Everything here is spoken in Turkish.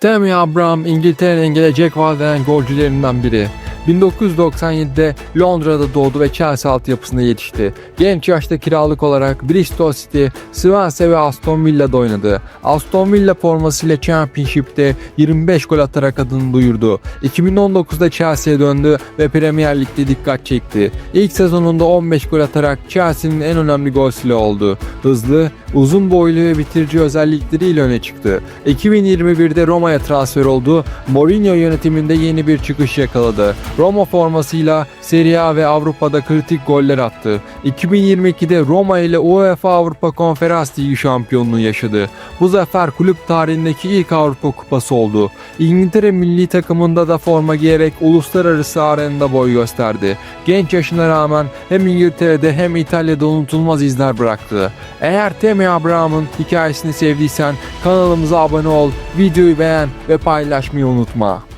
Tammy Abraham İngiltere'nin gelecek vaat golcülerinden biri. 1997'de Londra'da doğdu ve Chelsea altyapısında yetişti. Genç yaşta kiralık olarak Bristol City, Swansea ve Aston Villa'da oynadı. Aston Villa formasıyla Championship'te 25 gol atarak adını duyurdu. 2019'da Chelsea'ye döndü ve Premier Lig'de dikkat çekti. İlk sezonunda 15 gol atarak Chelsea'nin en önemli golcüsü oldu. Hızlı, uzun boylu ve bitirici özellikleriyle öne çıktı. 2021'de Roma'ya transfer oldu. Mourinho yönetiminde yeni bir çıkış yakaladı. Roma formasıyla Serie A ve Avrupa'da kritik goller attı. 2022'de Roma ile UEFA Avrupa Konferans Ligi şampiyonluğu yaşadı. Bu zafer kulüp tarihindeki ilk Avrupa Kupası oldu. İngiltere milli takımında da forma giyerek uluslararası arenada boy gösterdi. Genç yaşına rağmen hem İngiltere'de hem İtalya'da unutulmaz izler bıraktı. Eğer Temi Abraham'ın hikayesini sevdiysen kanalımıza abone ol, videoyu beğen ve paylaşmayı unutma.